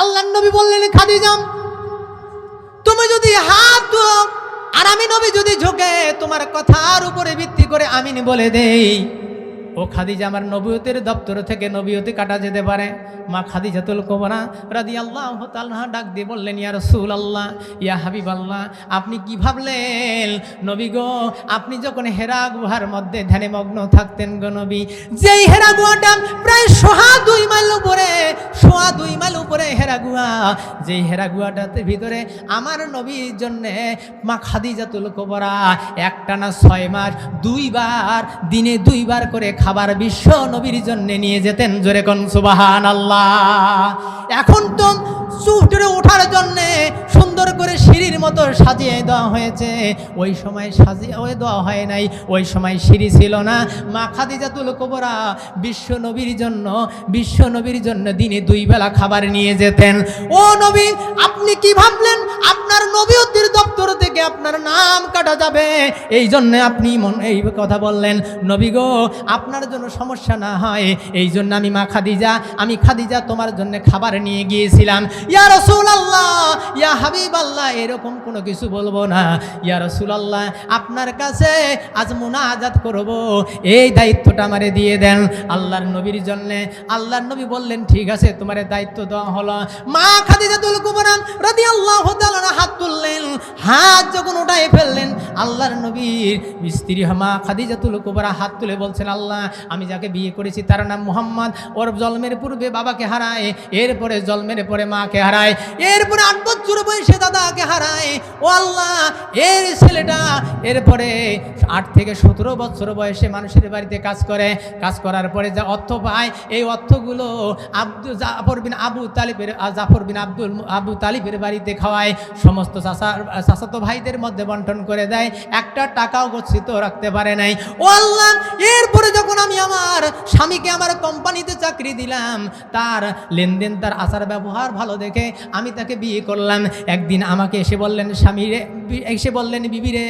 আল্লাহ নবী বললেন খাদিজাম তুমি যদি হাত আর আমি নবী যদি ঝোঁকে, তোমার কথার উপরে ভিত্তি করে আমিন বলে দেই। ও খাদিজা আমার নবীয়তের দপ্তর থেকে নবীয়তে কাটা যেতে পারে। মা খাদিজাতুল কোবরা রাদি আল্লাহ তাল্লাহ ডাক দিয়ে বললেন, ইয়া রসুল আল্লাহ ইয়া হাবিব আল্লাহ আপনি কি ভাবলেন? নবী গো, আপনি যখন হেরা গুহার মধ্যে ধ্যানে মগ্ন থাকতেন গো নবী, যেই হেরা গুহাটা প্রায় সোহা দুই মাইল উপরে, সোয়া দুই মাইল উপরে হেরা গুহা, যেই হেরা গুহাটাতে ভিতরে আমার নবীর জন্যে মা খাদিজা খাদিজাতুল কোবরা একটানা ছয় মাস, দুইবার, দিনে দুইবার করে খাবার বিশ্ব নবীর জন্যে নিয়ে যেতেন, জোরে কন সুবাহান আল্লাহ এখন তো চুপ ওঠার জন্যে সুন্দর করে সিঁড়ির মতো সাজিয়ে দেওয়া হয়েছে। ওই সময় সাজিয়ে দেওয়া হয় নাই। ওই সময় সিঁড়ি ছিল না। মা খাদিজাতুল কোবরা বিশ্ব নবীর জন্য, বিশ্ব নবীর জন্য দিনে দুই বেলা খাবার নিয়ে যেতেন। ও নবী, আপনি কি ভাবলেন? আপনার নবীয়তির দপ্তর থেকে আপনার নাম কাটা যাবে। এই জন্য আপনি মন, এই কথা বললেন। নবী গো, আপনার জন্য সমস্যা না হয়। এই জন্য আমি মা খাদিজা, আমি খাদিজা তোমার জন্য খাবার নিয়ে গিয়েছিলাম। ইয়া রসুল আল্লাহ ইয়া হাবিব আল্লাহ এরকম কোনো কিছু বলব না। ইয়া রসুল আল্লাহ আপনার কাছে আজ মুনাজাত করব। এই দায়িত্বটা আমারে দিয়ে দেন আল্লাহর নবীর জন্য। আল্লাহর নবী বললেন, ঠিক আছে, তোমার দায়িত্ব দেওয়া হলো। মা খাদিজাতুল কুবরা রাদিয়াল্লাহু তাআলা হাত তুললেন। হাত যখন উঠায় ফেললেন, আল্লাহর নবীর স্ত্রী মা খাদিজাতুল কুবরা হাত তুলে বলছেন, আল্লাহ, আমি যাকে বিয়ে করেছি তার নাম মুহাম্মদ। ওর জন্মের পূর্বে বাবাকে হারায়, এরপরে জন্মের পরে মাকে হারায়। এরপরে আট বছর বয়সে দাদাকে হারায়। ও আল্লাহ, এর ছেলেটা এরপরে আট থেকে সতেরো বছর বয়সে মানুষের বাড়িতে কাজ করে। কাজ করার পরে যা অর্থ পায়, এই অর্থগুলো আব্দুল জাফর বিন আবু তালিবের জাফর বিন আব্দুল, আবু তালিবের বাড়িতে খাওয়ায়। সমস্ত চাষার চাষাতো ভাইদের মধ্যে বন্টন করে দেয়। একটা টাকাও গচ্ছিত রাখতে পারে নাই। ও আল্লাহ, এরপরে যখন আমি আমার স্বামীকে আমার কোম্পানিতে চাকরি দিলাম, তার লেনদেন, তার আচার ব্যবহার ভালো দেখে আমি তাকে বিয়ে করলাম। একদিন আমাকে এসে বললেন স্বামী রে এসে বললেন, বিবি রে,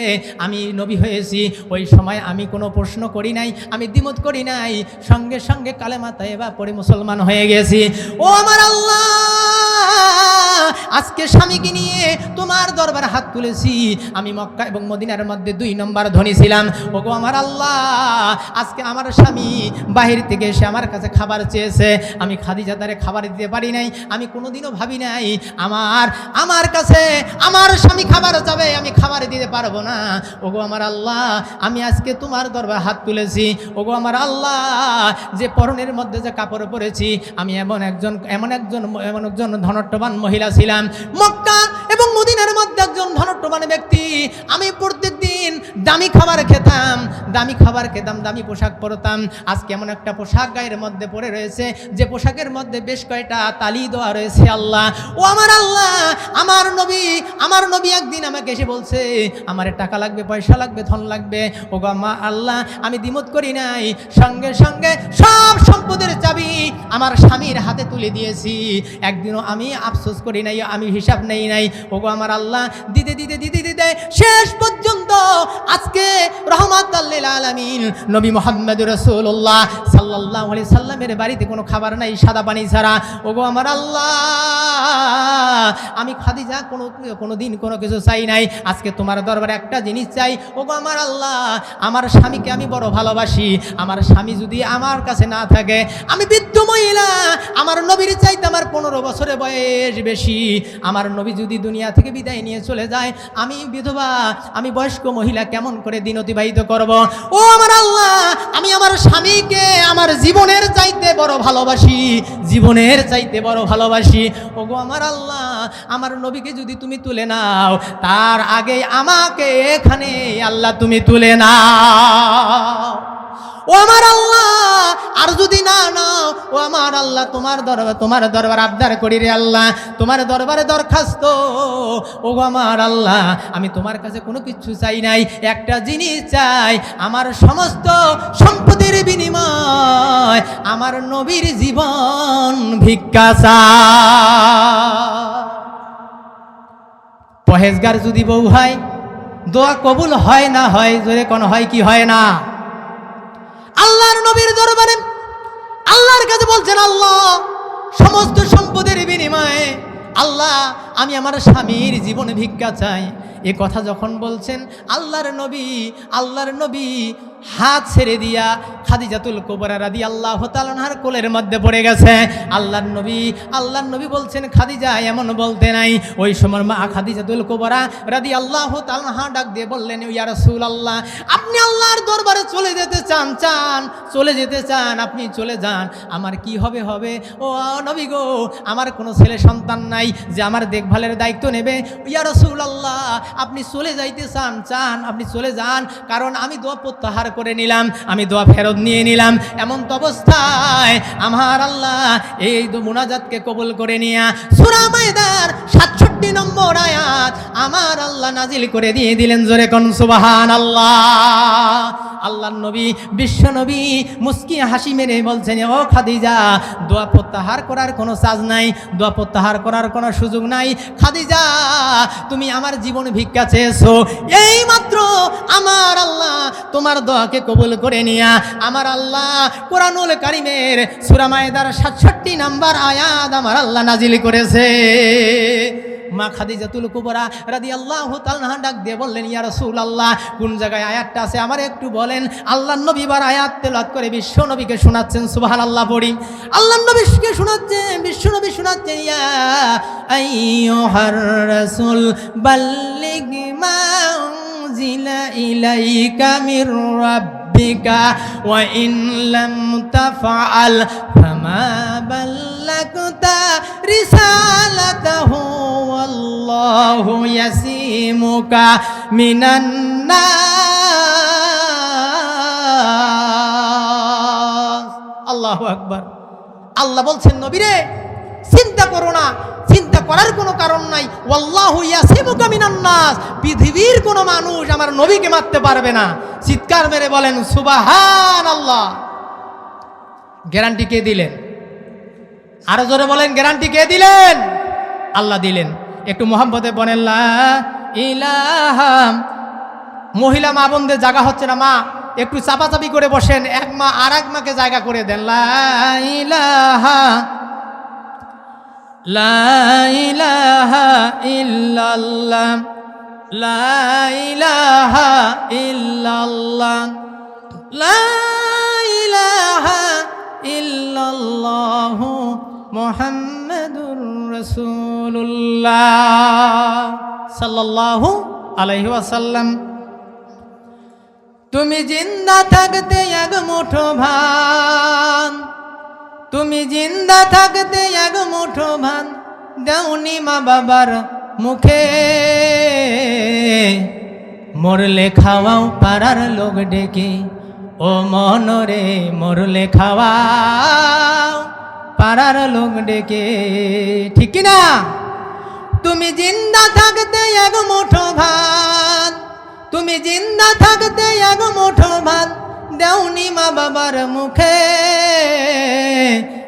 আমি নবী হয়েছি, ওই সময় আমি কোনো প্রশ্ন করি নাই, আমি দ্বিমত করি নাই, সঙ্গে সঙ্গে কালেমা তাইবা পরে মুসলমান হয়ে গেছি। ও আমার আল্লাহ! আজকে স্বামীকে নিয়ে তোমার দরবার হাত তুলেছি। আমি মক্কা এবং মদিনার মধ্যে দুই নম্বর ধনী ছিলাম। ওগো আমার আল্লাহ, আজকে আমার স্বামী বাহির থেকে এসে আমার কাছে খাবার চেয়েছে। আমি খাদিজা তারে খাবার দিতে পারি নাই, আমি কোনোদিনও ভাবি নাই, আমার আমার কাছে আমার স্বামী খাবার যাবে আমি খাবার দিতে পারব না। ওগো আমার আল্লাহ, আমি আজকে তোমার দরবার হাত তুলেছি। ওগো আমার আল্লাহ, যে পরনের মধ্যে যে কাপড় পরেছি, আমি এমন একজন এমন একজন এমন একজন ধনট্টবান মহিলা ছিলাম। মক্কা একজন ধনট্টবান ব্যক্তি, আমি প্রত্যেক দিন দামি খাবার খেতাম, দামি খাবার খেতাম, দামি পোশাক পরতাম। আজকে এমন একটা পোশাক গায়ের মধ্যে পড়ে রয়েছে, যে পোশাকের মধ্যে বেশ কয়টা তালি দেওয়া রয়েছে আল্লাহ। ও আমার আল্লাহ, আমার নবী আমার নবী একদিন আমাকে এসে বলছে, আমার টাকা লাগবে, পয়সা লাগবে, ধন লাগবে। ও মা আল্লাহ, আমি দ্বিমত করি নাই। সঙ্গে সঙ্গে সব সম্পদের চাবি আমার স্বামীর হাতে তুলে দিয়েছি। একদিনও আমি আফসোস করি নাই, আমি হিসাব নেই নাই। ও গো আমার আল্লাহ দিতে দিতে দিতে দিতে শেষ পর্যন্ত আজকে রহমত আলমিন। নবী মোহাম্মদ রসুল্লাহ সাল্লাহ আলি সাল্লামের বাড়িতে কোনো খাবার নাই, সাদা পানি ছাড়া। ও গো আমার আল্লাহ, আমি খাদিজা কোনো কোনো দিন কোনো কিছু চাই নাই। আজকে তোমার দরবারে একটা জিনিস চাই। ও গো আমার আল্লাহ, আমার স্বামীকে আমি বড় ভালোবাসি। আমার স্বামী যদি আমার কাছে না থাকে, আমি বৃদ্ধ মহিলা, আমার নবীর চাইতে আমার পনেরো বছরের বয়স বেশি। আমার নবী যদি দুনিয়া থেকে বিদায় নিয়ে চলে যায়। আমি বিধবা, আমি বয়স্ক মহিলা, কেমন করে দিন অতিবাহিত করব? ও আমার আল্লাহ, আমি আমার স্বামীকে আমার জীবনের চাইতে বড় ভালোবাসি, জীবনের চাইতে বড় ভালোবাসি। ও গো আমার আল্লাহ, আমার নবীকে যদি তুমি তুলে নাও, তার আগে আমাকে এখানে আল্লাহ তুমি তুলে নাও। ও আমার আল্লাহ, আর যদি না নাও, ও আমার আল্লাহ, তোমার দরবার তোমার দরবার আবদার করি রে আল্লাহ, তোমার দরবারে দরখাস্ত। ও আমার আল্লাহ, আমি তোমার কাছে কোনো কিছু চাই নাই, একটা জিনিস চাই, আমার সমস্ত সম্পদের বিনিময়, আমার নবীর জীবন ভিক্ষা পহেজগার যদি বউ হয়, দোয়া কবুল হয় না হয়, জোরে কোন হয় কি হয় না? আল্লাহর নবীর দরবারে, আল্লাহর কাছে বলছেন, আল্লাহ, সমস্ত সম্পদের বিনিময়ে আল্লাহ, আমি আমার স্বামীর জীবন ভিক্ষা চাই। এ কথা যখন বলছেন, আল্লাহর নবী আল্লাহর নবী হাত ছেড়ে দিয়া খাদিজাতুল কোবরা রাদি আল্লাহ তালনার কোলের মধ্যে পড়ে গেছে। আল্লাহর নবী আল্লাহর নবী বলছেন, খাদিজা এমন বলতে নাই। ওই সময় মা খাদিজাতুল কোবরা রাদি আল্লাহ তালহা ডাক দিয়ে বললেন, ইয়া রাসূল আল্লাহ আপনি আল্লাহর দরবারে চলে যেতে চান চান, চলে যেতে চান, আপনি চলে যান। আমার কি হবে হবে? ও নবী গো, আমার কোনো ছেলে সন্তান নাই যে আমার দেখভালের দায়িত্ব নেবে। ইয়া রাসূল আল্লাহ আপনি চলে যাইতে চান চান, আপনি চলে যান, কারণ আমি দোয়া প্রত্যাহার করে নিলাম, আমি দোয়া ফেরত নিয়ে নিলাম। এমন তো অবস্থায় আমার আল্লাহ এই মুনাজাতকে কবুল করে নিয়া সুরা মায়দার সাতষট্টি নম্বর আয়াত আমার আল্লাহ নাজিল করে দিয়ে দিলেন জোরে কোন সুবাহান আল্লাহ আল্লাহ নবী, বিশ্ব নবী মুস্কি হাসি মেরে বলছেন, ও খাদিজা, দোয়া প্রত্যাহার করার কোনো সাজ নাই, দোয়া প্রত্যাহার করার কোনো সুযোগ নাই। খাদিজা, তুমি আমার জীবন ভিক্ষা চেয়েছো। এই মাত্র আমার আল্লাহ তোমার দোয়াকে কবুল করে নিয়া আমার আল্লাহ কোরআনুল কারিমের সুরামায়দার সাতষট্টি নাম্বার আয়াত আমার আল্লাহ নাজিল করেছে। মা খাদিজাতুল কুবরা রাদি আল্লাহ তালহা ডাক দিয়ে বললেন, ইয়া রসুল আল্লাহ কোন জায়গায় আয়াতটা আছে? আমার একটু বলেন। আল্লাহ নবী বার আয়াত তেলাত করে বিশ্ব নবীকে শোনাচ্ছেন সুবহান আল্লাহ পড়ি। আল্লাহ নবীকে শোনাচ্ছেন, বিশ্ব নবী শোনাচ্ছেন, ইয়া আইয়ুহার রাসূল, বাল্লিগ মা উনজিলা ইলাইকা মির রাব্বিকা ওয়া ইন লাম তাফআল ফামা বাল্লাগতা রিসালাতাহু ওয়াল্লাহু ইয়াসিমুকা মিনান নাস আল্লাহু আকবার আল্লাহ বলছেন নবীরে চিন্তা করো না, চিন্তা করার কোনো কারণ নাই। ওয়াল্লাহু ইয়াসিমুকা মিনান নাস, পৃথিবীর কোনো মানুষ আমার নবীকে মারতে পারবে না। চিৎকার মেরে বলেন সুবাহান আল্লাহ গ্যারান্টি কে দিলেন? আরও জোরে বলেন, গ্যারান্টি কে দিলেন? আল্লাহ দিলেন। একটু মোহাম্মদে বলেন, লা ইলাহা, মহিলা মা বোনদের জায়গা হচ্ছে না, মা, একটু চাপাচাপি করে বসেন, এক মা আর এক মাকে জায়গা করে দেন। লা ইলাহা লা ইলাহা ইল্লাল্লাহ, লা ইলাহা ইল্লাল্লাহ, লা ইলাহা ইল্লাল্লাহ মুহাম্মাদুর রাসূলুল্লাহ সাল্লাল্লাহু আলাইহি ওয়াসাল্লাম। তুমি জিন্দা থাকতে এক মুঠো ভান তুমি জিন্দা থাকতে এক মুঠো ভান দেউনি মা বাবার মুখে। মরলে খাওয়াও পাড়ার লোক ডেকে, ও মনরে মরলে খাওয়াও পাড়ার লোক ডেকে। ঠিক না তুমি জিন্দা থাকতে এক মুঠো ভাত, তুমি জিন্দা থাকতে এক মুঠো ভাত দেওনি মা বাবার মুখে।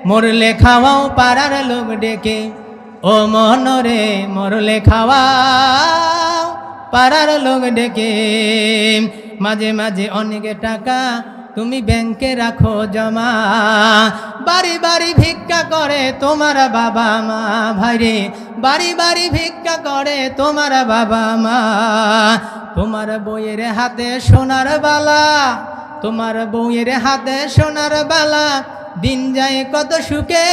মরলে খাওয়াও পাড়ার লোক ডেকে। ও মনরে মরলে খাওয়াও পাড়ার লোক ডেকে। মাঝে মাঝে অনেক টাকা তুমি ব্যাংকে রাখো জমা। বাড়ি বাড়ি ভিক্ষা করে তোমার বাবা মা, ভাইরে। বাড়ি বাড়ি ভিক্ষা করে তোমার বাবা মা। তোমার বইয়ের হাতে সোনার বালা, তোমার বউয়ের হাতে সোনার বালা। দিন যায় কত সুখে,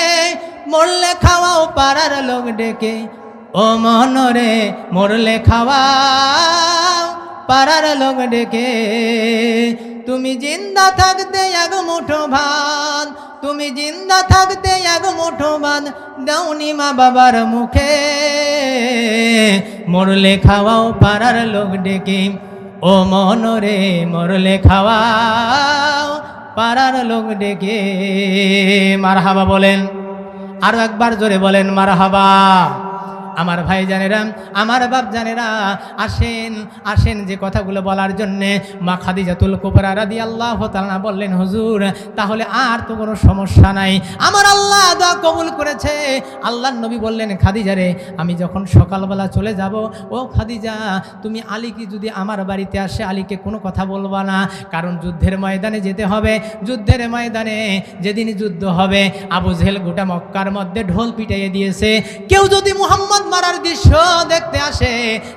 মরলে খাওয়াও পাড়ার লোক ডেকে। ও মনরে মরলে খাওয়াও পাড়ার লোক ডেকে। তুমি জিন্দা থাকতে এক মুঠো ভাত, তুমি জিন্দা থাকতে এক মুঠো ভাত দাউনি মা বাবার মুখে। মরলে খাওয়াও পাড়ার লোক ডেকে, ও মনরে মরলে খাওয়াও পাড়ার লোক ডেকে। মারহাবা বলেন, আরও একবার জোরে বলেন, মারহাবা। আমার ভাই জানেরা আমার বাপ জানেরা আসেন আসেন যে কথাগুলো বলার জন্যে। মা খাদিজাতুল কুবরা রাদি আল্লাহ তালা বললেন, হুজুর, তাহলে আর তো কোনো সমস্যা নাই। আমার আল্লাহ দোয়া কবুল করেছে। আল্লাহ নবী বললেন খাদিজারে আমি যখন সকালবেলা চলে যাব, ও খাদিজা, তুমি আলীকে যদি আমার বাড়িতে আসে, আলীকে কোনো কথা বলবা না। কারণ যুদ্ধের ময়দানে যেতে হবে। যুদ্ধের ময়দানে যেদিন যুদ্ধ হবে, আবু জেহেল গোটা মক্কার মধ্যে ঢোল পিটাইয়ে দিয়েছে। কেউ যদি মুহাম্মদ মারার দৃশ্য দেখতে আসে,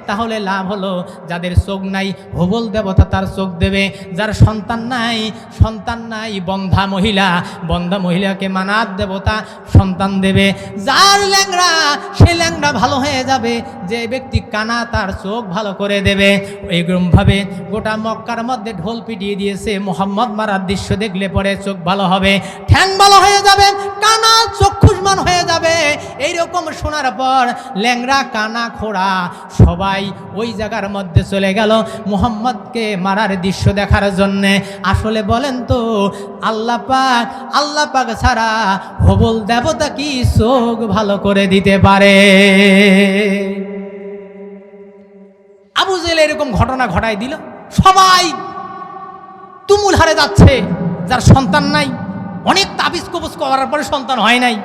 তাহলে লাভ হলো যাদের চোখ নাই হবল দেবতা তার চোখ দেবে। যার সন্তান নাই সন্তান নাই, বন্ধা মহিলা, বন্ধা মহিলাকে মানাত দেবতা সন্তান দেবে। যার ল্যাংড়া, সে ল্যাংড়া ভালো হয়ে যাবে, যে ব্যক্তি কানা তার চোখ ভালো করে দেবে। এইরকমভাবে গোটা মক্কার মধ্যে ঢোল পিটিয়ে দিয়েছে, মোহাম্মদ মারার দৃশ্য দেখলে পরে চোখ ভালো হবে। ঠ্যাং ভালো হয়ে যাবে, কানা চক্ষুষ্মান হয়ে যাবে। এইরকম শোনার পর ল্যাংড়া, কানা, খোড়া, সবাই ওই জায়গার মধ্যে চলে গেল মোহাম্মদকে মারার দৃশ্য দেখার জন্যে। আসলে বলেন তো, আল্লাহ পাক আল্লাহ পাক ছাড়া হবল দেবতা কি চোখ ভালো করে দিতে পারে? আবু জেল এরকম ঘটনা ঘটাই দিল। সবাই তুমুল হারে যাচ্ছে, যার সন্তান নাই। অনেক তাবিজ কবজ করার পরে সন্তান হয় নাই।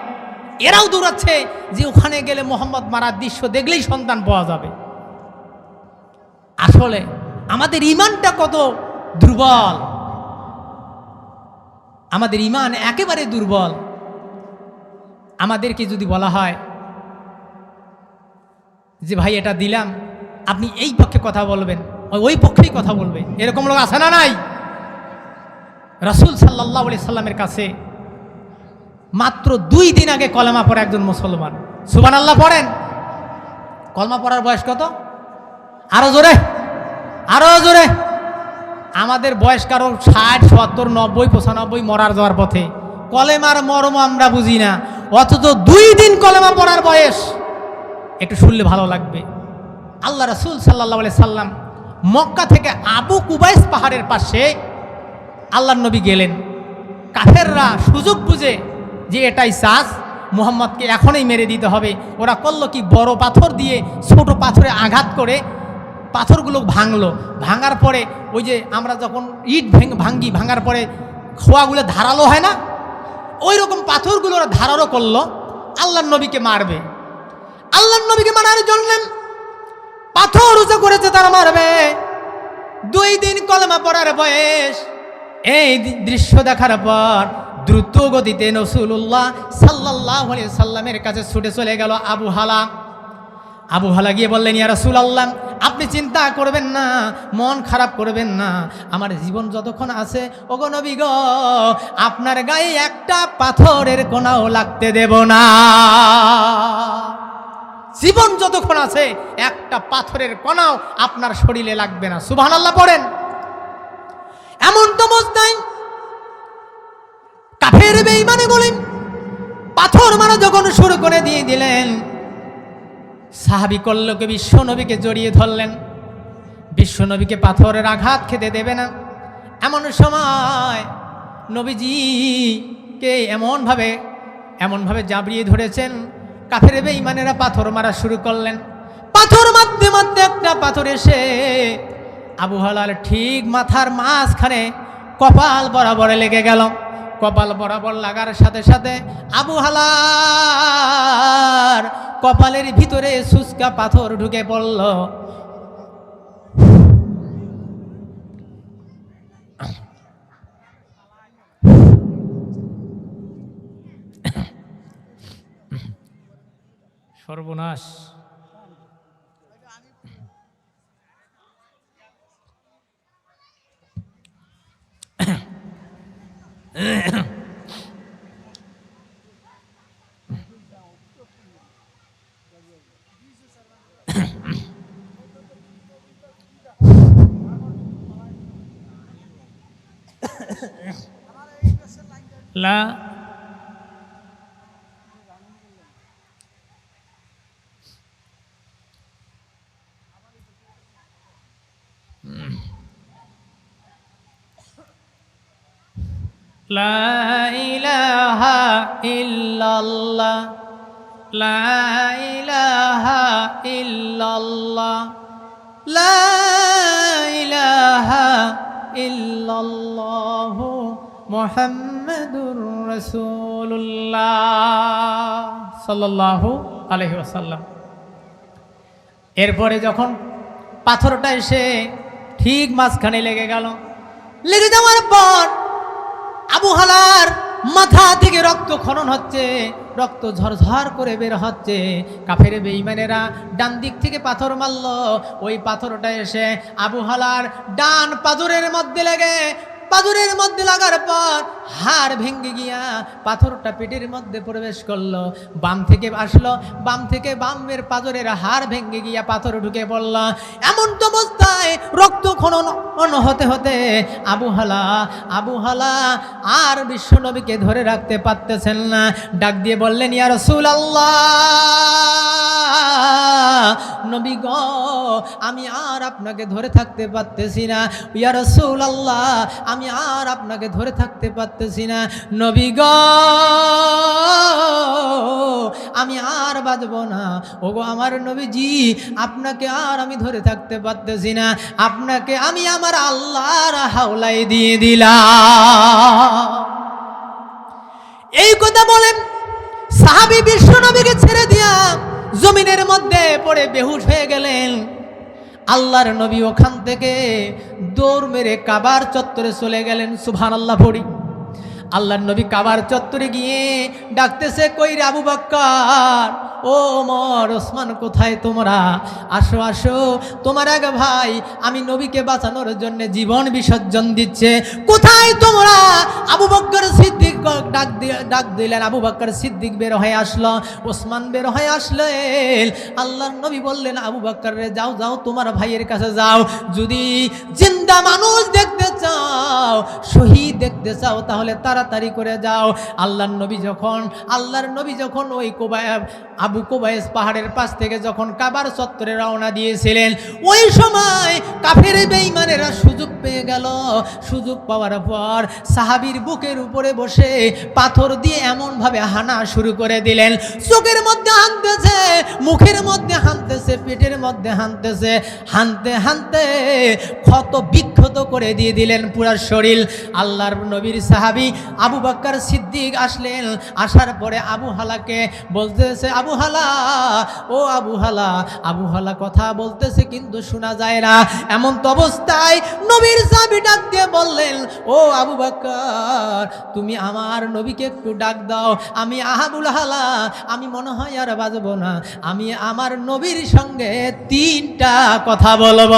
এরাও দৌড়াচ্ছে যে ওখানে গেলে মোহাম্মদ মারার দৃশ্য দেখলেই সন্তান পাওয়া যাবে। আসলে আমাদের ইমানটা কত দুর্বল। আমাদের ইমান একেবারে দুর্বল। আমাদেরকে যদি বলা হয় যে, ভাই, এটা দিলাম। আপনি এই পক্ষে কথা বলবেন, ওই- পক্ষেই কথা বলবে। এরকম লোক আছে না নাই? রাসুল সাল্লাহ সাল্লামের কাছে মাত্র দুই দিন আগে কলেমা পড়ে একজন মুসলমান। সুবান আল্লাহ পড়েন। কলমা পড়ার বয়স কত? আরও জোরে আরও জোরে। আমাদের বয়স কারও ষাট, সত্তর, নব্বই, পঁচানব্বই মরার যাওয়ার পথে। কলেমার মর্ম আমরা বুঝি না। অথচ দুই দিন কলেমা পড়ার বয়স। একটু শুনলে ভালো লাগবে। আল্লাহ রসুল সাল্লাহ সাল্লাম মক্কা থেকে আবু কুবাইস পাহাড়ের পাশে আল্লাহ নবী গেলেন। কাফেররা সুযোগ বুঝে যে এটাই চাষ মুহাম্মদকে এখনই মেরে দিতে হবে। ওরা করল কি? বড় পাথর দিয়ে ছোট পাথরে আঘাত করে পাথরগুলো ভাঙলো। ভাঙার পরে ওই যে আমরা যখন ইট ভেঙ, ভাঙ্গি, ভাঙার পরে খোয়াগুলো ধারালো হয় না? ওই রকম পাথরগুলো ওরা ধারালো করল। আল্লাহ নবীকে মারবে। আল্লাহ নবীকে মারার জন্য পাথর উঁচু করেছে, তারা মারবে। দুই দিন কলমা পড়ার বয়স। এই দৃশ্য দেখার পর দ্রুত গতিতে নসুল্লাহ সাল্লাহ সাল্লামের কাছে ছুটে চলে গেল আবু হালা। আবু হালা গিয়ে বললেন, ইয়া রসুল আল্লাহ আপনি চিন্তা করবেন না, মন খারাপ করবেন না। আমার জীবন যতক্ষণ আছে, ওগো নবী গো, আপনার গায়ে একটা পাথরের কোনাও লাগতে দেব না। জীবন যতক্ষণ আছে, একটা পাথরের কণাও আপনার শরীরে লাগবে না। সুবহান আল্লাহ পড়েন। এমন তো অবস্থায় কাফের বেঈমানে বলেন পাথর মারা যখন শুরু করে দিয়ে দিলেন, সাহাবি কল্লকে বিশ্ব নবীকে জড়িয়ে ধরলেন। বিশ্ব নবীকে পাথরের আঘাত খেতে দেবে না। এমন সময় নবীজিকে এমনভাবে এমনভাবে জাবড়িয়ে ধরেছেন, কাফের বেঈমানেরা পাথর মারা শুরু করলেন। পাথর মারতে মারতে একটা পাথর এসে আবু হালাল ঠিক মাথার মাঝখানে কপাল বরাবর লেগে গেল। কপাল বরাবর লাগার সাথে সাথে আবু হালার কপালের ভিতরে সুস্কা পাথর ঢুকে পড়ল। সর্বনাশ। লা লা ইলাহা ইল্লাল্লাহ লা ইলাহা ইল্লাল্লাহ লা ইলাহা ইল্লাল্লাহ মুহাম্মাদুর রাসূলুল্লাহ সাল্লাল্লাহু আলাইহি ওয়াসাল্লাম। এরপরে যখন পাথরটা এসে ঠিক মাঝখানে লেগে গেল, লেগে যাওয়ার পর আবু হালার মাথা থেকে রক্ত খনন হচ্ছে, রক্ত ঝরঝর করে বের হচ্ছে। কাফের বেইমানেরা ডান দিক থেকে পাথর মারল, ওই পাথরটা এসে আবু হালার ডান পাথরের মধ্যে লেগে পাথরের মধ্যে লাগার পর হাড় ভেঙে গিয়া পাথরটা পেটের মধ্যে প্রবেশ করল। বাম থেকে আসলো, বাম থেকে বামের পাথরের হাড় ভেঙে গিয়া পাথর ঢুকে পড়ল। এমন তো অবস্থায় রক্ত খনন হতে হতে আবু হালা আবু হালা আর বিশ্বনবীকে ধরে রাখতে পারতেছেন না। ডাক দিয়ে বললেন, ইয়া রসুল নবী গ, আমি আর আপনাকে ধরে থাকতে পারতেছি না। ইয়া রসুল আল্লাহ আমি আর আপনাকে ধরে থাকতে পারতেছি না। নবী গ, আমি আর বাঁচব না। ওগো আমার নবীজি, আপনাকে আর আমি ধরে থাকতে পারতেছি না। আপনাকে আমি আমার আল্লাহর হাওলাই দিয়ে দিলাম। এই কথা বলেন, সাহাবি বিশ্ব নবীকে ছেড়ে দিয়া জমিনের মধ্যে পড়ে বেহুশ হয়ে গেলেন। আল্লাহর নবী ওখান থেকে দৌড় মেরে কাবার চত্বরে চলে গেলেন সুভান আল্লাহ পড়ি। আল্লাহর নবী কাবার চত্বরে গিয়ে ডাকতেছে, কই রে আবু বাক্কার? ও মর ওসমান, কোথায় তোমরা? আসো আসো। তোমার এক ভাই, আমি নবীকে বাঁচানোর জন্য জীবন বিসর্জন দিচ্ছে। কোথায় তোমরা? ডাক ডাক দিলেন, আবু বক্কর সিদ্দিক বের হয়ে আসলো। ওসমান বের হয়ে আসলেন। আল্লাহর নবী বললেন, আবু বক্কর রে, যাও যাও, তোমার ভাইয়ের কাছে যাও। যদি জিন্দা মানুষ দেখতে চাও, শহীদ দেখতে চাও, তাহলে তাড়াতাড়ি করে যাও। আল্লাহর নবী যখন, আল্লাহর নবী যখন ওই কোবায়, আবু কোবাইস পাহাড়ের পাশ থেকে যখন কাবার চত্বরে রওনা দিয়েছিলেন, ওই সময় কাফের বেঈমানেরা সুযোগ পেয়ে গেল। সুযোগ পাওয়ার পর সাহাবীর বুকের উপরে বসে পাথর দিয়ে এমনভাবে হানা শুরু করে দিলেন। চোখের মধ্যে হানতেছে, মুখের মধ্যে হানতেছে, পেটের মধ্যে হানতেছে, হানতে হানতে ক্ষত বিক্ষত করে দিয়ে দিলেন পুরা শরীর। আল্লাহর নবীর সাহাবি আবু বাক্কার সিদ্দিক আসলেন, আসার পরে আবু হালাকে বলতেছে, আবু হালা, ও আবু হালা। আবু হালা কথা বলতেছে কিন্তু শোনা যায় না। এমন তো অবস্থায় নবীর সাহাবী ডাক দিয়ে বললেন, ও আবু বাক্কার তুমি আমার নবীকে একটু ডাক দাও। আমি আহাবুল হালা, আমি মনে হয় আর বাজবো না। আমি আমার নবীর সঙ্গে তিনটা কথা বলব।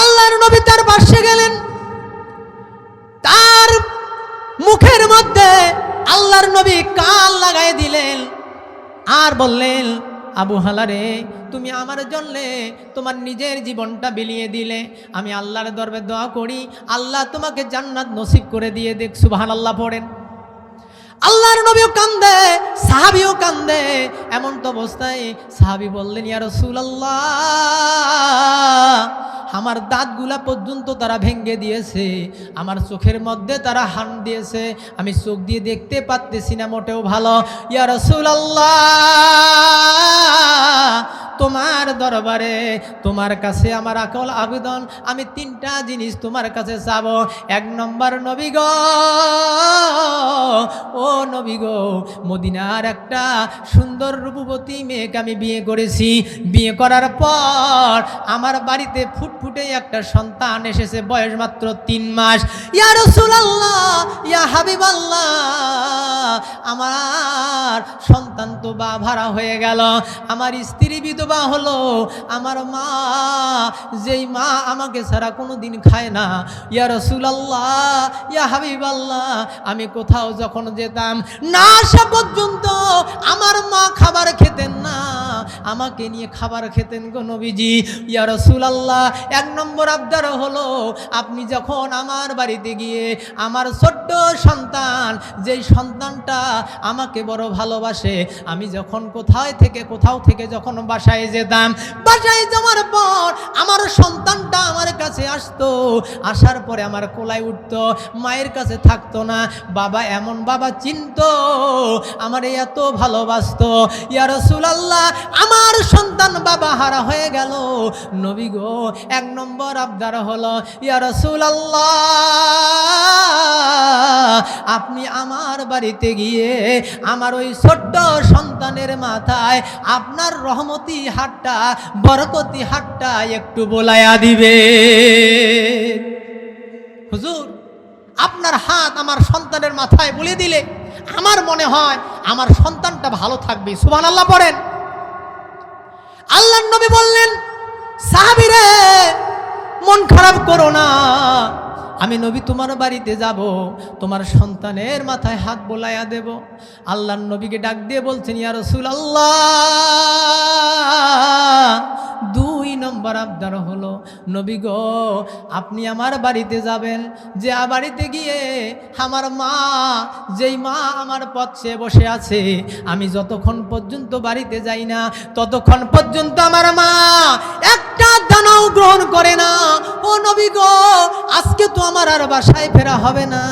আল্লাহর নবী তার পাশে গেলেন। তার মুখের মধ্যে আল্লাহর নবী কান লাগাই দিলেন। আর বললেন আবু হালারে, তুমি আমার জন্যে তোমার নিজের জীবনটা বিলিয়ে দিলে। আমি আল্লাহর দরবে দোয়া করি, আল্লাহ তোমাকে জান্নাত নসিব করে দিয়ে দেখ সুবাহান আল্লাহ পড়েন। আল্লাহর নবীও কান্দে, সাহাবিও কান্দে, এমন তো অবস্থায় সাহাবি বললেন, ইয়া রাসূলুল্লাহ, আমার দাঁতগুলা পর্যন্ত তারা ভেঙ্গে দিয়েছে, আমার চোখের মধ্যে তারা হান দিয়েছে, আমি চোখ দিয়ে দেখতে পারতেছি না, মোটেও ভালো। ইয়া রাসূলুল্লাহ তোমার দরবারে, তোমার কাছে আমার আকল আবেদন, আমি তিনটা জিনিস তোমার কাছে চাবো। এক নম্বর নবী গো, ও নবী গো, মদিনার একটা সুন্দর রূপবতী মেয়েকে আমি বিয়ে করেছি। বিয়ে করার পর আমার বাড়িতে ফুটফুটে একটা সন্তান এসেছে, বয়স মাত্র তিন মাস। ইয়া রাসূলুল্লাহ, ইয়া হাবিবাল্লাহ, আমার সন্তান তো বা ভাড়া হয়ে গেল। আমার স্ত্রী বিধবা হলো, আমার মা, যেই মা আমাকে ছাড়া কোনো দিন খায় না। ইয়া রসুলাল্লাহ, ইয়া হাবিবাল্লাহ, আমি কোথাও যখন যেতাম, না আসা পর্যন্ত আমার মা খাবার খেতেন না। আমাকে নিয়ে খাবার খেতেন গো নবীজি। ইয়া রাসূলুল্লাহ, এক নম্বর আবদার হলো, আপনি যখন আমার বাড়িতে গিয়ে আমার ছোট্ট সন্তান, যেই সন্তানটা আমাকে বড় ভালোবাসে, আমি যখন কোথায় থেকে, কোথাও থেকে যখন বাসায় যেতাম। বাসায় যাওয়ার পর আমার সন্তানটা আমার কাছে আসতো। আসার পরে আমার কোলায় উঠতো। মায়ের কাছে থাকতো না। বাবা এমন বাবা চিনতো। আমার এত ভালোবাসতো। ইয়া রাসূলুল্লাহ, আমার সন্তান বাবা হারা হয়ে গেল। নবী গো, এক নম্বর আবদার হলো, ইয়া রাসূলুল্লাহ, আপনি আমার বাড়িতে গিয়ে আমার ওই ছোট্ট সন্তানের মাথায় আপনার রহমতি হাতটা বরকতি হাতটা একটু বোলায়া দিবে। হুজুর, আপনার হাত আমার সন্তানের মাথায় বলে দিলে, আমার মনে হয় আমার সন্তানটা ভালো থাকবে। সুবান আল্লাহ পড়েন। আল্লাহ নবী বললেন, সাহাবিরে, মন খারাপ করো না। আমি নবী তোমার বাড়িতে যাব, তোমার সন্তানের মাথায় হাত বোলাইয়া দেব। আল্লাহ নবীকে ডাক দিয়ে বলছেন, ইয়া রসুল আল্লাহ দুই নম্বর আবদার হলো, নবী গো, আপনি আমার বাড়িতে যাবেন। যে বাড়িতে গিয়ে আমার মা, যেই মা আমার পথে বসে আছে, আমি যতক্ষণ পর্যন্ত বাড়িতে যাই না, ততক্ষণ পর্যন্ত আমার মা একটা দানাও গ্রহণ করে না। ও নবী গো, আজকে তো আমার আর বাসায় ফেরা হবে না,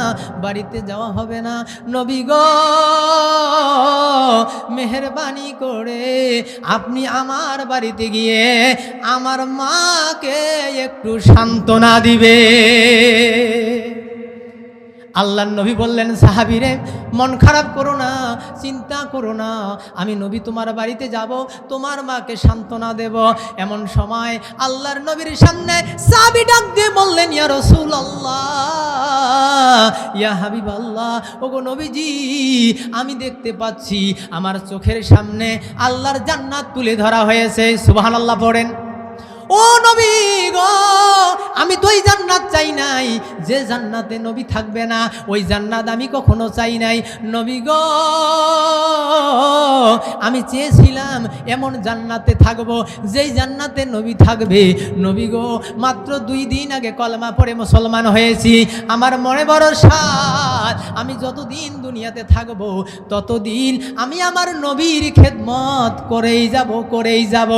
বাড়িতে যাওয়া হবে না। নবী গো, মেহরবানি করে আপনি আমার বাড়িতে গিয়ে আমার মাকে একটু সান্ত্বনা দিবে। আল্লাহ নবী বললেন, সাহাবিরে, মন খারাপ করো না, চিন্তা করো না। আমি নবী তোমার বাড়িতে যাব, তোমার মাকে সান্ত্বনা দেব। এমন সময় আল্লাহর নবীর সামনে সাবি ডাক দিয়ে বললেন, ইয়া রসুল আল্লাহ ইয়া হাবিব আল্লাহ ওগো নবীজি, আমি দেখতে পাচ্ছি, আমার চোখের সামনে আল্লাহর জান্নাত তুলে ধরা হয়েছে। সুবহানাল্লাহ আল্লাহ পড়েন। ও নবী গো, আমি তো ওই জান্নাত চাই নাই। যে জান্নাতে নবী থাকবে না, ওই জান্নাত আমি কখনো চাই নাই। নবী গো, আমি চেয়েছিলাম এমন জান্নাতে থাকব, যেই জান্নাতে নবী থাকবে। নবী গো, মাত্র দুই দিন আগে কলমা পড়ে মুসলমান হয়েছি। আমার মনে বড় সাত আমি যতদিন দুনিয়াতে থাকব, ততদিন আমি আমার নবীর খেদমত করেই যাব করেই যাব।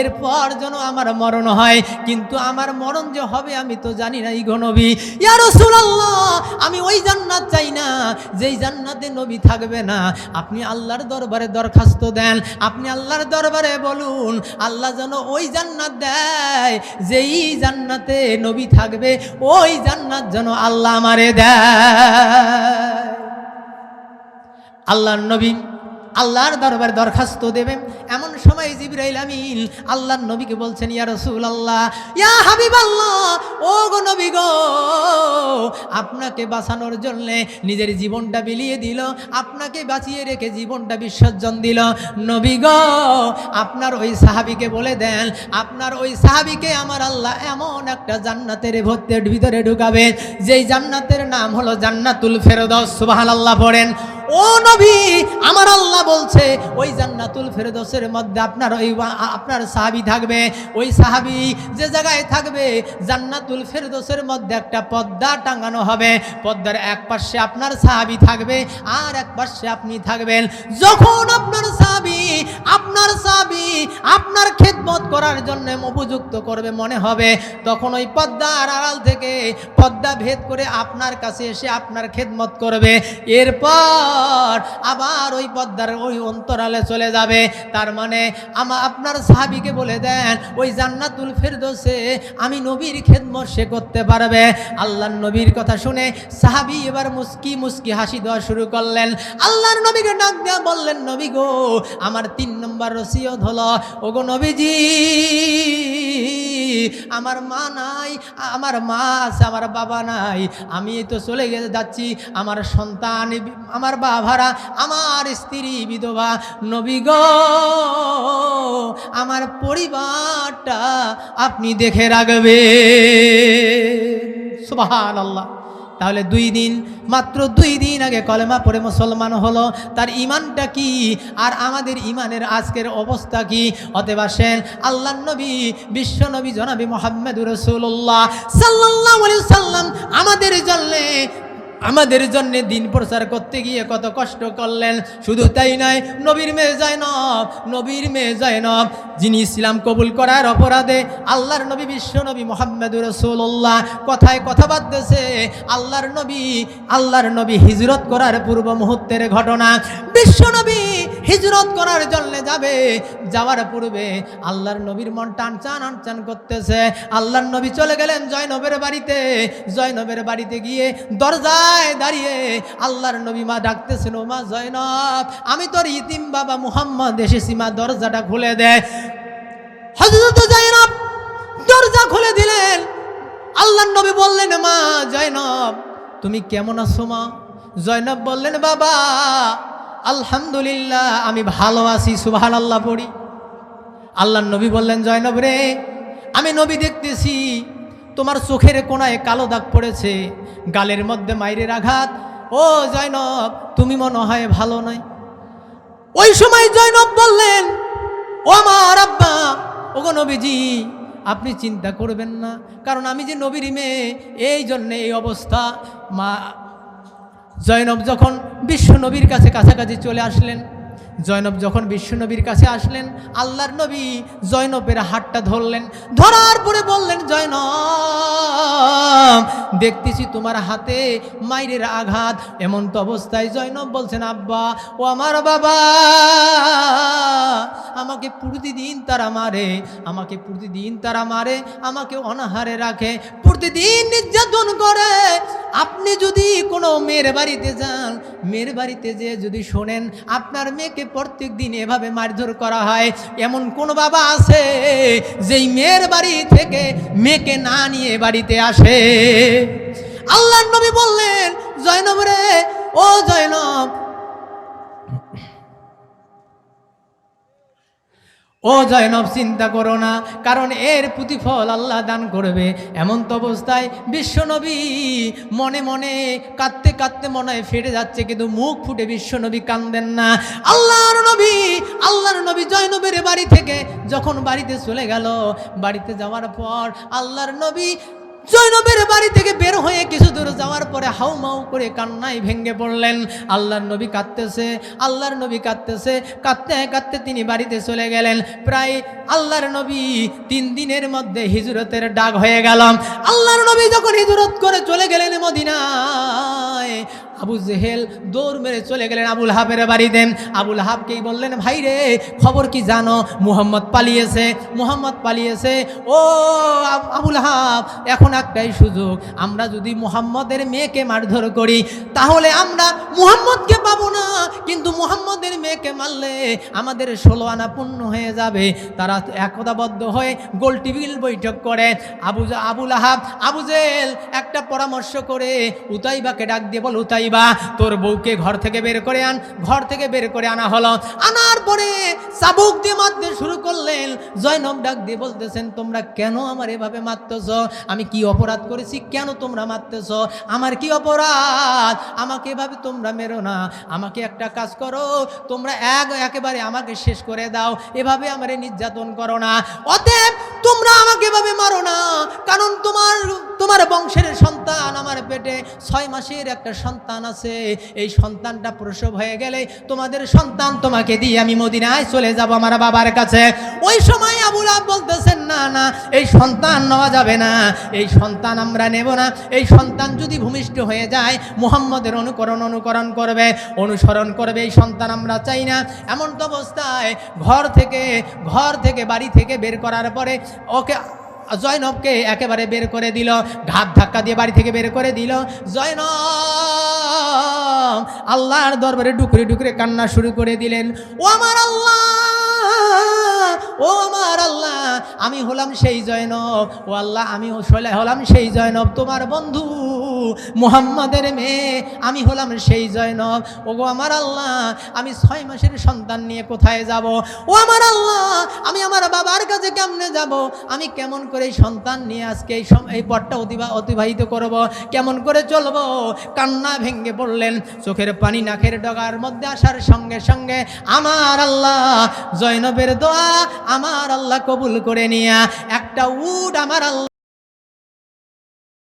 এরপর যেন আমার মরণ হয়, কিন্তু আমার মরণ যে হবে আমি তো জানি না এই নবী। ইয়া আমি ওই জান্নাত চাই না, যেই জান্নাতে নবী থাকবে না। আপনি আল্লাহর দরবারে দরখাস্ত দেন, আপনি আল্লাহর দরবারে বলুন, আল্লাহ যেন ওই জান্নাত দেয়, যেই জান্নাতে নবী থাকবে, ওই জান্নাত যেন আল্লাহ আমারে দেয়। আল্লাহর নবী আল্লাহর দরবারে দরখাস্ত দেবেন এমন সময় জিবরাইল আমিন আল্লাহর নবীকে বলছেন, ইয়া রসুল আল্লাহ ইয়া হাবিব আল্লাহ ও গো নবী গো, আপনাকে বাঁচানোর জন্য নিজের জীবনটা বিলিয়ে দিল, আপনাকে বাঁচিয়ে রেখে জীবনটা বিসর্জন দিল। নবী গো, আপনার ওই সাহাবিকে বলে দেন, আপনার ওই সাহাবিকে আমার আল্লাহ এমন একটা জান্নাতের ভর্তের ভিতরে ঢুকাবে, যেই জান্নাতের নাম হলো জান্নাতুল ফেরদৌস। সুবহানাল্লাহ পড়েন ও নবী, আমার আল্লাহ বলছে, ওই জান্নাতুল ফেরদোসের মধ্যে আপনার ওই আপনার সাহাবি থাকবে। ওই সাহাবি যে জায়গায় থাকবে, জান্নাতুল ফেরদোসের মধ্যে একটা পদ্মা টাঙানো হবে। পদ্মার এক পাশে আপনার সাহাবি থাকবে, আর এক পাশে আপনি থাকবেন। যখন আপনার সাহাবি আপনার সাহাবি আপনার খেদমত করার জন্য উপযুক্ত করবে মনে হবে, তখন ওই পদ্মার আড়াল থেকে পদ্মা ভেদ করে আপনার কাছে এসে আপনার খেদমত করবে। এরপর আবার ওই পদ্মার ওই অন্তরালে চলে যাবে। তার মানে আমা আপনার সাহাবিকে বলে দেন, ওই জান্নাতুল ফেরদোসে আমি নবীর খেদমত সে করতে পারবে। আল্লাহর নবীর কথা শুনে সাহাবি এবার মুস্কি মুস্কি হাসি দেওয়া শুরু করলেন। আল্লাহর নবীকে ডাক দেওয়া বললেন, নবী গো, আমার তিন নম্বর রসিয়ত হলো গো নবীজি, আমার মা নাই, আমার মা আছে, আমার বাবা নাই, আমি তো চলে গেছে যাচ্ছি, আমার সন্তান, আমার বাবারা, আমার স্ত্রী বিধবা, নবী গো, আমার পরিবারটা আপনি দেখে রাখবে সুবাহান আল্লাহ তাহলে দুই দিন, মাত্র দুই দিন আগে কলেমা পড়ে মুসলমান হলো, তার ইমানটা কি? আর আমাদের ইমানের আজকের অবস্থা কি? অতএব আসেন আল্লাহ নবী, বিশ্ব নবী জনাবি মোহাম্মদ রসুল্লাহ সাল্লাহ সাল্লাম আমাদের জন্যে আমাদের জন্য দিন প্রচার করতে গিয়ে কত কষ্ট করলেন। শুধু তাই নয়, নবীর মেয়ে জয়নব নবীর মেয়ে জয়নব যিনি ইসলাম কবুল করার অপরাধে আল্লাহর নবী বিশ্ব নবী মোহাম্মদ রসুল্লাহ কথায় কথা বাদতেছে আল্লাহর নবী আল্লাহর নবী হিজরত করার পূর্ব মুহূর্তের ঘটনা। বিশ্ব নবী হিজরত করার জন্য যাবে, যাওয়ার পূর্বে আল্লাহর নবীর মন টান টানচান আনচান করতেছে। আল্লাহর নবী চলে গেলেন জয়নবের বাড়িতে। জয়নবের বাড়িতে গিয়ে দরজায় দাঁড়িয়ে আল্লাহর নবী মা ডাকতেছেন ও মা জয়নব, আমি তোর ইতিম বাবা মুহাম্মদ এসেছি, মা দরজাটা খুলে দেয় জয়নব দরজা খুলে দিলেন। আল্লাহর নবী বললেন, মা জয়নব, তুমি কেমন আছো মা? জয়নব বললেন, বাবা, আলহামদুলিল্লাহ, আমি ভালো আছি সুবহান আল্লাহ পড়ি। আল্লাহর নবী বললেন, জয়নব রে, আমি নবী দেখতেছি, তোমার চোখের কোনায় কালো দাগ পড়েছে গালের মধ্যে মাইরের আঘাত। ও জয়নব, তুমি মনে হয় ভালো নয়। ওই সময় জয়নব বললেন, ও আমার আব্বা, ওগো নবীজি, আপনি চিন্তা করবেন না। কারণ আমি যে নবীর মেয়ে, এই জন্যে এই অবস্থা। মা, জয়নব যখন বিশ্ব নবীর কাছে কাছাকাছি চলে আসলেন জয়নব যখন বিশ্ব নবীর কাছে আসলেন, আল্লাহর নবী জয়নবের হাতটা ধরলেন, ধরার পরে বললেন, জয়নব, দেখতেছি তোমার হাতে মাইরের আঘাত। এমন তো অবস্থায় জয়নব বলছেন, আব্বা, ও আমার বাবা, আমাকে প্রতিদিন তারা মারে, আমাকে প্রতিদিন তারা মারে, আমাকে অনাহারে রাখে, প্রতিদিন নির্যাতন করে। আপনি যদি কোনো মেয়ের বাড়িতে যান, মেয়ের বাড়িতে যে যদি শোনেন, আপনার মেয়েকে প্রত্যেক দিন এভাবে মারধর করা হয়। এমন কোন বাবা আছে যেই মেয়ের বাড়ি থেকে মেয়েকে না নিয়ে বাড়িতে আসে? আল্লাহ নবী বললেন, জয়নব রে, ও জয়নব ও জয়নব, চিন্তা করো না, কারণ এর প্রতিফল আল্লাহ দান করবে। এমন তো অবস্থায় বিশ্বনবী মনে মনে কাঁদতে কাঁদতে মনে হয় ফেটে যাচ্ছে, কিন্তু মুখ ফুটে বিশ্বনবী কান্দেন না। আল্লাহর নবী আল্লাহর নবী জয়নবের বাড়ি থেকে যখন বাড়িতে চলে গেল, বাড়িতে যাওয়ার পর আল্লাহর নবী জৈনবের বাড়ি থেকে বের হয়ে কিছু দূর যাওয়ার পরে হাউ মাউ করে কান্নায় ভেঙ্গে পড়লেন। আল্লাহর নবী কাঁদতেছে, আল্লাহর নবী কাঁদতেছে, কাঁদতে কাঁদতে তিনি বাড়িতে চলে গেলেন। প্রায় আল্লাহর নবী তিন দিনের মধ্যে হিজরতের ডাক হয়ে গেলাম আল্লাহর নবী যখন হিজরত করে চলে গেলেন মদিনায় আবু জেহেল দৌড় মেরে চলে গেলেন আবুল হাবের বাড়ি দেন আবুল হাবকেই বললেন, ভাই রে, খবর কি জানো? মুহাম্মদ পালিয়েছে মুহাম্মদ পালিয়েছে। ও আব- আবুল হাব, এখন একটাই সুযোগ, আমরা যদি মুহাম্মদের মেয়েকে মারধর করি, তাহলে আমরা মুহাম্মদকে পাবো না। কিন্তু মুহাম্মদের মেয়েকে মারলে আমাদের ষোলো আনা পূর্ণ হয়ে যাবে। তারা একতাবদ্ধ হয়ে গোল টিবিল বৈঠক করে। আবু আবুল আহাব আবু জেল একটা পরামর্শ করে উতাইবাকে ডাক দিয়ে বল, উতাইবা তোর বউকে ঘর থেকে বের করে আন। ঘর থেকে বের করে আনা হলো। আনার পরে চাবুক দিয়ে মারতে শুরু করলেন। জয়নব ডাক দিয়ে বলতেছেন, তোমরা কেন আমার এভাবে মারতেছ? আমি কি অপরাধ করেছি? কেন তোমরা মারতেছ? আমার কি অপরাধ? আমাকে এভাবে তোমরা মেরো না। আমাকে একটা কাজ করো। তোমরা এক, একেবারে আমাকে শেষ করে দাও। এভাবে আমারে নির্যাতন করো না। অতএব তোমরা আমাকে এভাবে মারো না। কারণ তোমার তোমার বংশের সন্তান আমার পেটে ছয় মাসের একটা সন্তান আছে। এই সন্তানটা প্রসব হয়ে গেলে তোমাদের সন্তান তোমাকে দিয়ে আমি মদিনায় চলে যাব আমার বাবার কাছে। ওই সময় আবুল আব বলতেছেন, না না, এই সন্তান নেওয়া যাবে না। এই সন্তান আমরা নেব না। এই সন্তান যদি ভূমিষ্ঠ হয়ে যায়, মুহাম্মদের অনুকরণ অনুকরণ করবে, অনুসরণ করবে, এই সন্তান আমরা চাই না। এমন তো অবস্থায় ঘর থেকে ঘর থেকে বাড়ি থেকে বের করার পরে ওকে, জয়নবকে একেবারে বের করে দিল, ঘাত ধাক্কা দিয়ে বাড়ি থেকে বের করে দিল। জয়নব আল্লাহর দরবারে ডুকরে ডুকরে কান্না শুরু করে দিলেন, ও আমার আল্লাহ, ও আমার আল্লাহ, আমি হলাম সেই জয়নব, ও আল্লাহ, আমি হলে হলাম সেই জয়নব, তোমার বন্ধু। মুহাম্মাদের মেয়ে, আমি হলাম সেই জয়নব। ওগো আমার আল্লাহ, আমি ছয় মাসের সন্তান নিয়ে কোথায় যাব? ও আমার আল্লাহ, আমি আমার বাবার কাছে কেমনে যাব? আমি কেমন করে সন্তান নিয়ে আজকে এই এই পথটা অতিবা অতিবাহিত করব? কেমন করে চলবো? কান্না ভেঙে পড়লেন। চোখের পানি নাকের ডগার মধ্যে আসার সঙ্গে সঙ্গে আমার আল্লাহ, জয়নবের দোয়া আমার আল্লাহ কবুল করে নিয়া। একটা উড আমার আল্লাহ